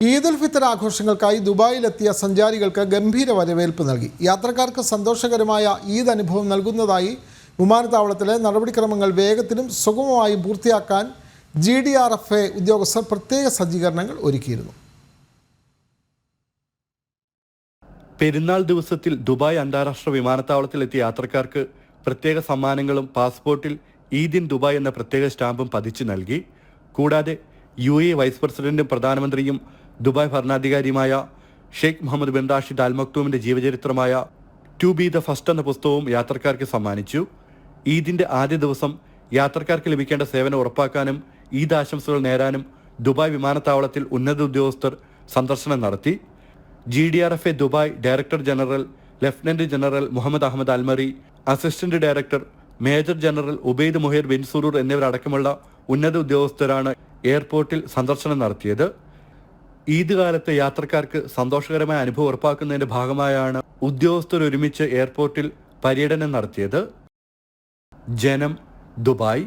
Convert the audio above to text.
ഈദുൽ ഫിത്തർ ആഘോഷങ്ങൾക്കായി ദുബായിലെത്തിയ സഞ്ചാരികൾക്ക് ഗംഭീര വരവേൽപ്പ് നൽകി. യാത്രക്കാർക്ക് സന്തോഷകരമായ ഈദ് അനുഭവം നൽകുന്നതായി വിമാനത്താവളത്തിലെ നടപടിക്രമങ്ങൾ വേഗത്തിലും സുഗമമായും പൂർത്തിയാക്കാൻ G D R F A ഉദ്യോഗസ്ഥർ പ്രത്യേക സജ്ജീകരണങ്ങൾ ഒരുക്കിയിരുന്നു. പെരുന്നാൾ ദിവസത്തിൽ ദുബായ് അന്താരാഷ്ട്ര വിമാനത്താവളത്തിലെത്തിയ യാത്രക്കാർക്ക് പ്രത്യേക സമ്മാനങ്ങളും പാസ്പോർട്ടിൽ ഈദ് ഇൻ ദുബായ് എന്ന പ്രത്യേക സ്റ്റാമ്പും പതിച്ചു നൽകി. കൂടാതെ യു എ വൈസ് പ്രസിഡന്റും പ്രധാനമന്ത്രിയും Dubai ഭരണാധികാരിയുമായ Sheikh Mohammed bin Rashid Al മക്തൂമിന്റെ ജീവചരിത്രമായ ടു ബി ദ ഫസ്റ്റ് എന്ന പുസ്തകവും യാത്രക്കാർക്ക് സമ്മാനിച്ചു. ഈദിന്റെ ആദ്യ ദിവസം യാത്രക്കാർക്ക് ലഭിക്കേണ്ട സേവനം ഉറപ്പാക്കാനും ഈദ് ആശംസകൾ നേരാനും ദുബായ് വിമാനത്താവളത്തിൽ ഉന്നത ഉദ്യോഗസ്ഥർ സന്ദർശനം നടത്തി. G D R F A Dubai director general lieutenant general Mohammed Ahmed Al Marri assistant director major general Obaid Muhair bin Suroor എന്നിവരടക്കമുള്ള ഉന്നത ഉദ്യോഗസ്ഥരാണ് എയർപോർട്ടിൽ സന്ദർശനം നടത്തിയത്. ഈദ് കാലത്തെ യാത്രക്കാർക്ക് സന്തോഷകരമായ അനുഭവം ഉറപ്പാക്കുന്നതിന്റെ ഭാഗമായാണ് ഉദ്യോഗസ്ഥർ ഒരുമിച്ച് എയർപോർട്ടിൽ പര്യടനം നടത്തിയത്. ജനം ദുബായ്.